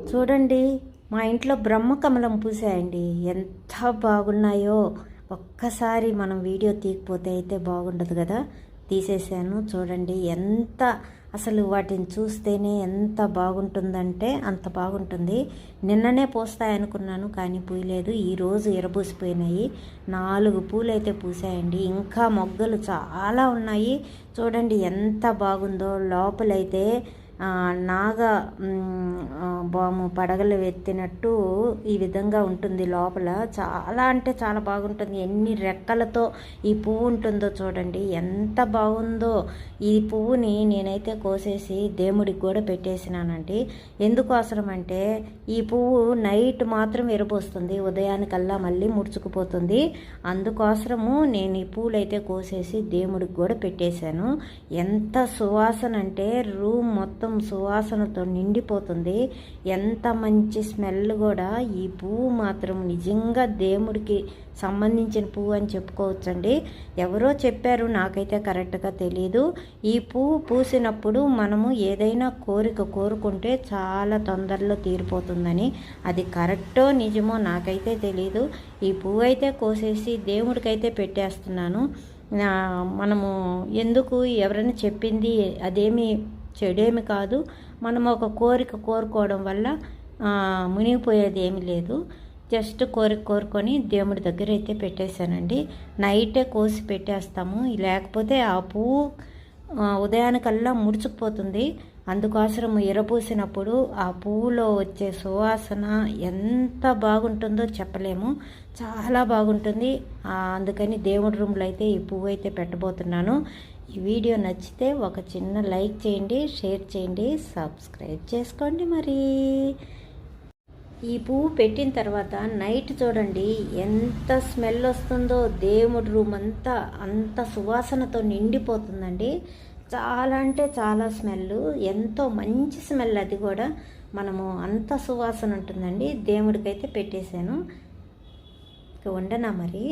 చూడండి మా ఇంట్లో బ్రహ్మకమలం పూసాయండి. ఎంత బాగున్నాయో. ఒక్కసారి మనం వీడియో తీయకపోతే అయితే బాగుండదు కదా. తీసేసాను చూడండి ఎంత అసలు వాటిని చూస్తేనే ఎంత బాగుంటుందంటే అంత బాగుంటుంది. నిన్ననే పూస్తాయనుకున్నాను కానీ పూయలేదు. ఈరోజు ఎరబూసిపోయినాయి. నాలుగు పూలు అయితే పూసాయండి. ఇంకా మొగ్గలు చాలా ఉన్నాయి. చూడండి ఎంత బాగుందో. లోపలైతే నాగ బాము పడగలు ఎత్తినట్టు ఈ విధంగా ఉంటుంది లోపల. చాలా అంటే చాలా బాగుంటుంది. ఎన్ని రెక్కలతో ఈ పువ్వు ఉంటుందో చూడండి. ఎంత బాగుందో. ఈ పువ్వుని నేనైతే కోసేసి దేవుడికి కూడా పెట్టేసినానండి. ఎందుకు అవసరం అంటే ఈ పువ్వు నైట్ మాత్రం ఎరబోస్తుంది ఉదయానికల్లా మళ్ళీ ముడుచుకుపోతుంది. అందుకోసము నేను ఈ పూలైతే అయితే కోసేసి దేవుడికి కూడా పెట్టేశాను. ఎంత సువాసన అంటే రూమ్ మొత్తం మొత్తం సువాసనతో నిండిపోతుంది. ఎంత మంచి స్మెల్ కూడా ఈ పువ్వు మాత్రం నిజంగా దేవుడికి సంబంధించిన పువ్వు అని చెప్పుకోవచ్చండి. ఎవరో చెప్పారు నాకైతే కరెక్ట్గా తెలియదు ఈ పువ్వు పూసినప్పుడు మనము ఏదైనా కోరిక కోరుకుంటే చాలా తొందరలో తీరిపోతుందని. అది కరెక్టో నిజమో నాకైతే తెలియదు ఈ పువ్వు అయితే కోసేసి దేవుడికైతే పెట్టేస్తున్నాను. మనము ఎందుకు ఎవరైనా చెప్పింది అదేమి చెడేమి కాదు. మనం ఒక కోరిక కోరుకోవడం వల్ల మునిగిపోయేది ఏమీ లేదు. జస్ట్ కోరిక కోరుకొని దేవుడి దగ్గర అయితే పెట్టేశానండి. నైటే కోసి పెట్టేస్తాము. లేకపోతే ఆ పువ్వు ఉదయానికల్లా ముడుచుకుపోతుంది. అందుకోసం ఎరపూసినప్పుడు ఆ పువ్వులో వచ్చే సువాసన ఎంత బాగుంటుందో చెప్పలేము. చాలా బాగుంటుంది. అందుకని దేవుడి రూమ్లో అయితే ఈ పువ్వు అయితే పెట్టబోతున్నాను. ఈ వీడియో నచ్చితే ఒక చిన్న లైక్ చేయండి షేర్ చేయండి సబ్స్క్రైబ్ చేసుకోండి మరి. ఈ పువ్వు పెట్టిన తర్వాత నైట్ చూడండి ఎంత స్మెల్ వస్తుందో దేవుడి రూమ్ అంతా అంత సువాసనతో నిండిపోతుందండి. చాలా అంటే చాలా స్మెల్ ఎంతో మంచి స్మెల్ అది కూడా మనము అంత సువాసన ఉంటుందండి. దేవుడికైతే పెట్టేశాను. ఇక ఉండనా మరి?